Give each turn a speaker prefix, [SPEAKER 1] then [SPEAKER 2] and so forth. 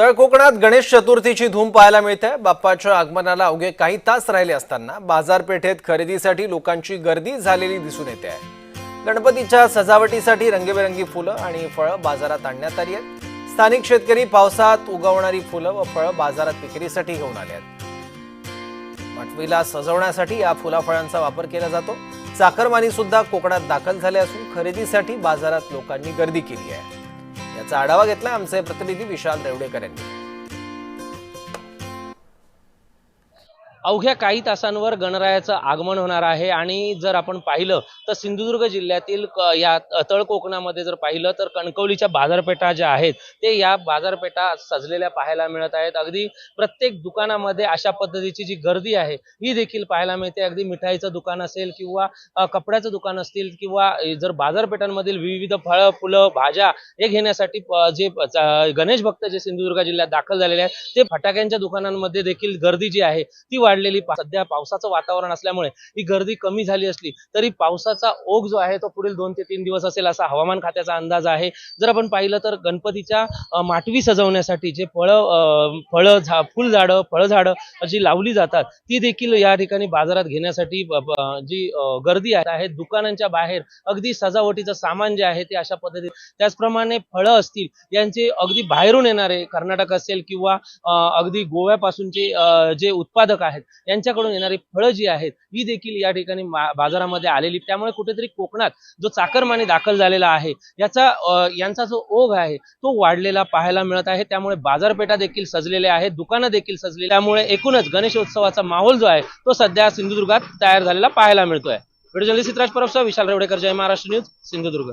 [SPEAKER 1] तर कोकणात गणेश चतुर्थीची धूम पाहायला मिळते. बाप्पाच्या आगमनाला अवघे काही तास राहिले असताना बाजारपेठेत खरेदीसाठी लोकांची गर्दी झालेली दिसून येते आहे. गणपतीच्या सजावटीसाठी रंगीबेरंगी फुलं आणि फळं बाजारात आणण्यात आली आहेत. स्थानिक शेतकरी पावसात उगवणारी फुलं व फळं बाजारात विक्रीसाठी घेऊन आले आहेत. मटवीला सजवण्यासाठी या फुलाफळांचा वापर केला जातो. चाकरमानी सुद्धा कोकणात दाखल झाले असून खरेदीसाठी बाजारात लोकांनी गर्दी केली आहे. याचा आढावा घेतला आमचे प्रतिनिधी विशाल देवडेकर यांनी.
[SPEAKER 2] अवघ्या काही तासांवर गणरायाचं आगमन होणार आहे. आणि जर आपण पाहिलं तर सिंधुदुर्ग जिल्ह्यातील या तळ कोकणामध्ये जर पाहिलं तर कणकवलीच्या बाजारपेठा ज्या आहेत ते या बाजारपेठा सजलेल्या पाहायला मिळत आहेत. अगदी प्रत्येक दुकानामध्ये अशा पद्धतीची जी गर्दी आहे ही देखील पाहायला मिळते. अगदी मिठाईचं दुकान असेल किंवा कपड्याचं दुकान असतील किंवा जर बाजारपेठांमधील विविध फळं फुलं भाज्या हे घेण्यासाठी जे गणेश भक्त जे सिंधुदुर्ग जिल्ह्यात दाखल झालेले आहेत ते फटाक्यांच्या दुकानांमध्ये देखील गर्दी जी आहे ती वाढलेली सध्या पावसाचं वातावरण असल्यामुळे ही गर्दी कमी झाली असली तरी पावसाचा ओघ जो आहे तो पुढील दोन ते तीन दिवस असेल असा हवामान खात्याचा अंदाज आहे. जर आपण पाहिलं तर गणपतीच्या माटवी सजवण्यासाठी जे फळं फळं झा फुलझाडं फळझाडं जी लावली जातात ती देखील या ठिकाणी बाजारात घेण्यासाठी जी गर्दी आहे दुकानांच्या बाहेर अगदी सजावटीचं सामान जे आहे ते अशा पद्धतीने त्याचप्रमाणे फळं असतील यांचे अगदी बाहेरून येणारे कर्नाटक असेल किंवा अगदी गोव्यापासूनचे जे उत्पादक आहेत यांच्याकडून येणारी फळं जी आहेत ही देखील या ठिकाणी बाजारामध्ये आलेली. त्यामुळे कुठेतरी कोकणात जो चाकरमानी दाखल झालेला आहे याचा यांचा जो ओघ आहे तो वाढलेला पाहायला मिळत आहे. त्यामुळे बाजारपेठा देखील सजलेल्या आहेत दुकानं देखील सजलेली त्यामुळे एकूणच गणेशोत्सवाचा माहोल जो आहे तो सध्या सिंधुदुर्गात तयार झालेला पाहायला मिळतोय. व्हिडिओ जर्नलिस्ट सिद्धराज परबसह विशाल रेवडेकर जय महाराष्ट्र न्यूज सिंधुदुर्ग.